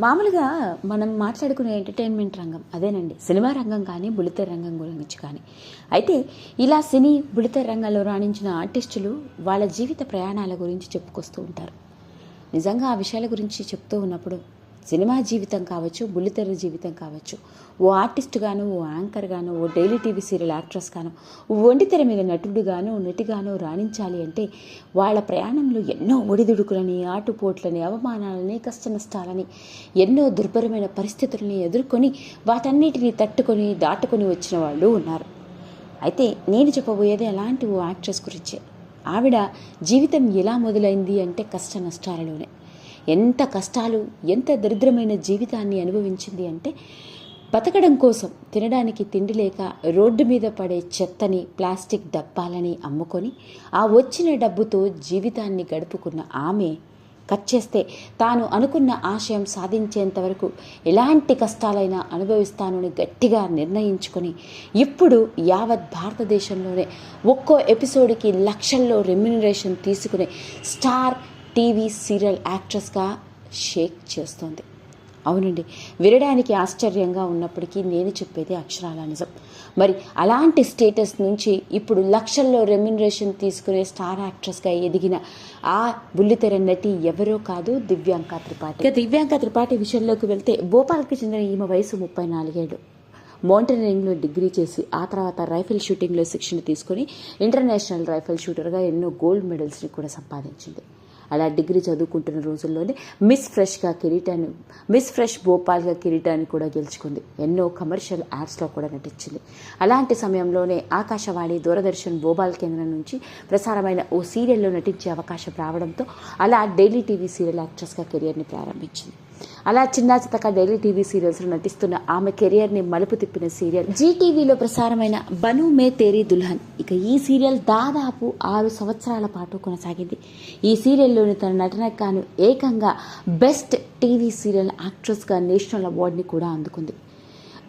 మామూలుగా మనం మాట్లాడుకునే ఎంటర్టైన్మెంట్ రంగం అదేనండి. సినిమా రంగం కానీ బులితెర రంగం గురించి కానీ. అయితే ఇలా సినీ బులితెర రంగంలో రాణించిన ఆర్టిస్టులు వాళ్ళ జీవిత ప్రయాణాల గురించి చెప్పుకొస్తూ ఉంటారు. నిజంగా ఆ విషయాల గురించి చెప్తూ ఉన్నప్పుడు సినిమా జీవితం కావచ్చు బుల్లితెర జీవితం కావచ్చు ఓ ఆర్టిస్ట్ గాను ఓ యాంకర్ గాను ఓ డైలీ టీవీ సీరియల్ యాక్ట్రెస్ గాను ఒంటితెర మీద నటుడుగాను నటిగాను రాణించాలి అంటే వాళ్ళ ప్రయాణంలో ఎన్నో ఒడిదుడుకులని ఆటుపోట్లని అవమానాలని కష్ట నష్టాలని ఎన్నో దుర్భరమైన పరిస్థితులని ఎదుర్కొని వాటన్నిటిని తట్టుకొని దాటుకొని వచ్చిన వాళ్ళు ఉన్నారు. అయితే నేను చెప్పబోయేది అలాంటి ఓ యాక్ట్రెస్ గురించే. ఆవిడ జీవితం ఎలా మొదలైంది అంటే కష్ట నష్టాలలోనే ఎంత కష్టాలు ఎంత దరిద్రమైన జీవితాన్ని అనుభవించింది అంటే బతకడం కోసం తినడానికి తిండి లేక రోడ్డు మీద పడే చెత్తని ప్లాస్టిక్ డబ్బాలని అమ్ముకొని ఆ వచ్చిన డబ్బుతో జీవితాన్ని గడుపుకున్న ఆమె కట్ చేస్తే తాను అనుకున్న ఆశయం సాధించేంత వరకు ఎలాంటి కష్టాలైనా అనుభవిస్తానని గట్టిగా నిర్ణయించుకొని ఇప్పుడు యావత్ భారతదేశంలోనే ఒక్కో ఎపిసోడ్కి లక్షల్లో రెమ్యునరేషన్ తీసుకునే స్టార్ టీవీ సీరియల్ యాక్ట్రెస్గా షేక్ చేస్తోంది. అవునండి వినడానికి ఆశ్చర్యంగా ఉన్నప్పటికీ నేను చెప్పేది అక్షరాల నిజం. మరి అలాంటి స్టేటస్ నుంచి ఇప్పుడు లక్షల్లో రెమ్యునరేషన్ తీసుకునే స్టార్ యాక్ట్రెస్గా ఎదిగిన ఆ బుల్లితెర నటి ఎవరో కాదు దివ్యాంక త్రిపాఠి. ఇక దివ్యాంక త్రిపాఠి విషయంలోకి వెళ్తే భోపాల్కి చెందిన ఈమె వయసు ముప్పై నాలుగేళ్ళు. మౌంటైనరింగ్లో డిగ్రీ చేసి ఆ తర్వాత రైఫిల్ షూటింగ్లో శిక్షణ తీసుకొని ఇంటర్నేషనల్ రైఫిల్ షూటర్గా ఎన్నో గోల్డ్ మెడల్స్ని కూడా సంపాదించింది. అలా డిగ్రీ చదువుకుంటున్న రోజుల్లోనే మిస్ ఫ్రెష్గా కిరీటాన్ని మిస్ ఫ్రెష్ భోపాల్గా కిరీటాన్ని కూడా గెలుచుకుంది. ఎన్నో కమర్షియల్ యాడ్స్లో కూడా నటించింది. అలాంటి సమయంలోనే ఆకాశవాణి దూరదర్శన్ భోపాల్ కేంద్రం నుంచి ప్రసారమైన ఓ సీరియల్లో నటించే అవకాశం రావడంతో అలా డైలీ టీవీ సీరియల్ యాక్ట్రెస్గా కెరియర్ని ప్రారంభించింది. అలా చిన్న చితక డైలీ టీవీ సీరియల్స్లో నటిస్తున్న ఆమె కెరియర్ని మలుపు తిప్పిన సీరియల్. జీటీవీలో ప్రసారమైన బను మే తేరీ దుల్హన్. ఇక ఈ సీరియల్ దాదాపు ఆరు సంవత్సరాల పాటు కొనసాగింది. ఈ సీరియల్లోని తన నటనకు గాను ఏకంగా బెస్ట్ టీవీ సీరియల్ యాక్ట్రెస్గా నేషనల్ అవార్డుని కూడా అందుకుంది.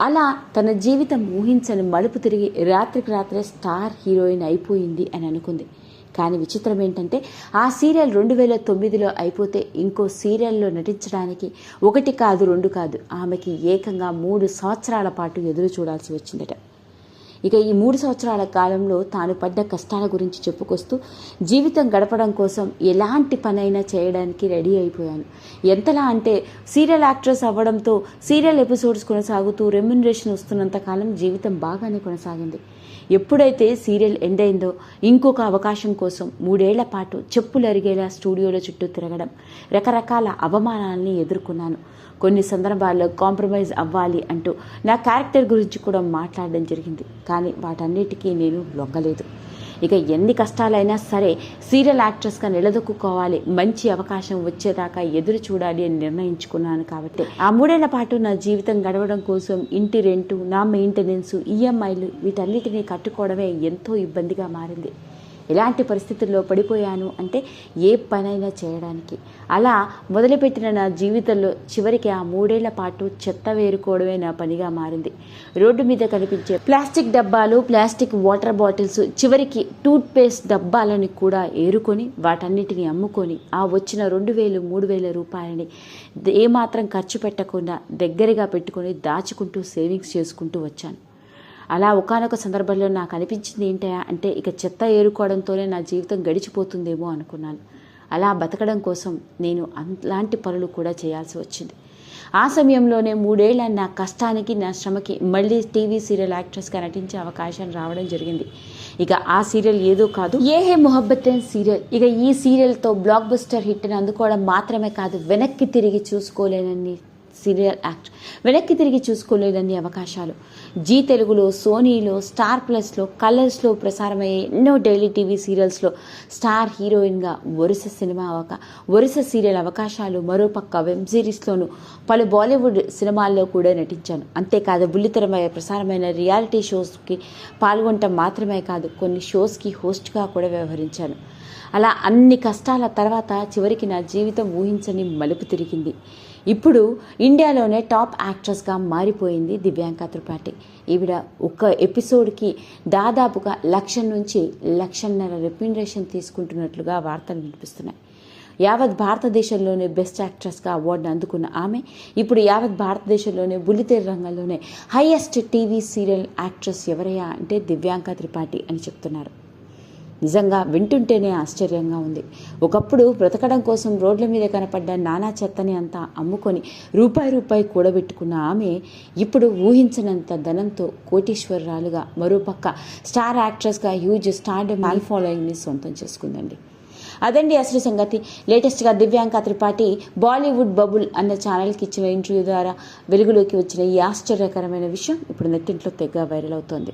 అలా తన జీవితం ఊహించని మలుపు తిరిగి రాత్రికి రాత్రే స్టార్ హీరోయిన్ అయిపోయింది అని అనుకుంది. కానీ విచిత్రం ఏంటంటే ఆ సీరియల్ రెండు వేల తొమ్మిదిలో అయిపోతే ఇంకో సీరియల్లో నటించడానికి ఒకటి కాదు రెండు కాదు ఆమెకి ఏకంగా మూడు సంవత్సరాల పాటు ఎదురు చూడాల్సి వచ్చిందట. ఇక ఈ మూడు సంవత్సరాల కాలంలో తాను పడ్డ కష్టాల గురించి చెప్పుకొస్తూ జీవితం గడపడం కోసం ఎలాంటి పనైనా చేయడానికి రెడీ అయిపోయాను. ఎంతలా అంటే సీరియల్ యాక్ట్రెస్ అవ్వడంతో సీరియల్ ఎపిసోడ్స్ కొనసాగుతూ రెమ్యునరేషన్ వస్తున్నంత కాలం జీవితం బాగానే కొనసాగింది. ఎప్పుడైతే సీరియల్ ఎండ్ అయిందో ఇంకొక అవకాశం కోసం మూడేళ్ళ పాటు చెప్పులు అరిగేలా స్టూడియోల చుట్టూ తిరగడం రకరకాల అవమానాలని ఎదుర్కొన్నాను. కొన్ని సందర్భాల్లో కాంప్రమైజ్ అవ్వాలి అంటూ నా క్యారెక్టర్ గురించి కూడా మాట్లాడడం జరిగింది. కానీ వాటన్నిటికీ నేను లొంగలేదు. ఇక ఎన్ని కష్టాలైనా సరే సీరియల్ యాక్ట్రెస్గా నిలదొక్కుకోవాలి. మంచి అవకాశం వచ్చేదాకా ఎదురు చూడాలి అని నిర్ణయించుకున్నాను కాబట్టి. ఆ మూడేళ్ళ పాటు నా జీవితం గడవడం కోసం ఇంటి రెంటు నా మెయింటెనెన్స్ ఈఎంఐలు వీటన్నిటినీ కట్టుకోవడమే ఎంతో ఇబ్బందిగా మారింది. ఎలాంటి పరిస్థితుల్లో పడిపోయాను అంటే ఏ పనైనా చేయడానికి. అలా మొదలుపెట్టిన నా జీవితంలో చివరికి ఆ మూడేళ్ళ పాటు చెత్త వేరుకోవడమే నా పనిగా మారింది. రోడ్డు మీద కనిపించే ప్లాస్టిక్ డబ్బాలు ప్లాస్టిక్ వాటర్ బాటిల్స్ చివరికి టూత్పేస్ట్ డబ్బాలని కూడా ఏరుకొని వాటన్నిటిని అమ్ముకొని ఆ వచ్చిన రెండు వేలు మూడు వేల రూపాయలని ఏమాత్రం ఖర్చు పెట్టకుండా దగ్గరగా పెట్టుకొని దాచుకుంటూ సేవింగ్స్ చేసుకుంటూ వచ్చాను. అలా ఒకనొక సందర్భంలో నాకు అనిపించింది ఏంటి అంటే ఇక చెత్త ఏరుకోవడంతోనే నా జీవితం గడిచిపోతుందేమో అనుకున్నాను. అలా బతకడం కోసం నేను అలాంటి పనులు కూడా చేయాల్సి వచ్చింది. ఆ సమయంలోనే మూడేళ్ళ నా కష్టానికి నా శ్రమకి మళ్ళీ టీవీ సీరియల్ యాక్ట్రెస్గా నటించే అవకాశం రావడం జరిగింది. ఇక ఆ సీరియల్ ఏదో కాదు ఏ హే మొహబ్బత్ సీరియల్. ఇక ఈ సీరియల్తో బ్లాక్ బస్టర్ హిట్ని అందుకోవడం మాత్రమే కాదు వెనక్కి తిరిగి చూసుకోలేనని సీరియల్ యాక్ట్. వెనక్కి తిరిగి చూసుకోలేదని అవకాశాలు. జీ తెలుగులో సోనీలో స్టార్ ప్లస్లో కలర్స్లో ప్రసారమయ్యే ఎన్నో డైలీ టీవీ సీరియల్స్లో స్టార్ హీరోయిన్గా వరుస సినిమా అవకా వరుస సీరియల్ అవకాశాలు మరోపక్క వెబ్ సిరీస్లోనూ పలు బాలీవుడ్ సినిమాల్లో కూడా నటించాను. అంతేకాదు బుల్లితెరమై ప్రసారమైన రియాలిటీ షోస్కి పాల్గొనటం మాత్రమే కాదు కొన్ని షోస్కి హోస్ట్గా కూడా వ్యవహరించాను. అలా అన్ని కష్టాల తర్వాత చివరికి నా జీవితం ఊహించని మలుపు తిరిగింది. ఇప్పుడు ఇండియాలోనే టాప్ యాక్ట్రెస్గా మారిపోయింది దివ్యాంక త్రిపాఠి. ఈవిడ ఒక ఎపిసోడ్కి దాదాపుగా లక్ష నుంచి లక్షన్నర రెప్యునరేషన్ తీసుకుంటున్నట్లుగా వార్తలు వినిపిస్తున్నాయి. యావత్ భారతదేశంలోనే బెస్ట్ యాక్ట్రెస్గా అవార్డును అందుకున్న ఆమె ఇప్పుడు యావత్ భారతదేశంలోనే బుల్లితెర రంగంలోనే హైయెస్ట్ టీవీ సీరియల్ యాక్ట్రెస్ ఎవరయ్యా అంటే దివ్యాంక త్రిపాఠి అని చెప్తున్నారు. నిజంగా వింటుంటేనే ఆశ్చర్యంగా ఉంది. ఒకప్పుడు బ్రతకడం కోసం రోడ్ల మీద కనపడ్డ నానా చెత్తని అంతా అమ్ముకొని రూపాయి రూపాయి కూడబెట్టుకున్న ఆమె ఇప్పుడు ఊహించనంత ధనంతో కోటీశ్వరరాలుగా మరోపక్క స్టార్ యాక్ట్రెస్గా హ్యూజ్ స్టార్ మ్యాన్ ఫాలోయింగ్ని సొంతం చేసుకుందండి. అదండి అసలు సంగతి. లేటెస్ట్గా దివ్యాంక త్రిపాఠి బాలీవుడ్ బబుల్ అన్న ఛానల్కి ఇచ్చిన ఇంటర్వ్యూ ద్వారా వెలుగులోకి వచ్చిన ఈ ఆశ్చర్యకరమైన విషయం ఇప్పుడు నెట్టింట్లో తెగ వైరల్ అవుతోంది.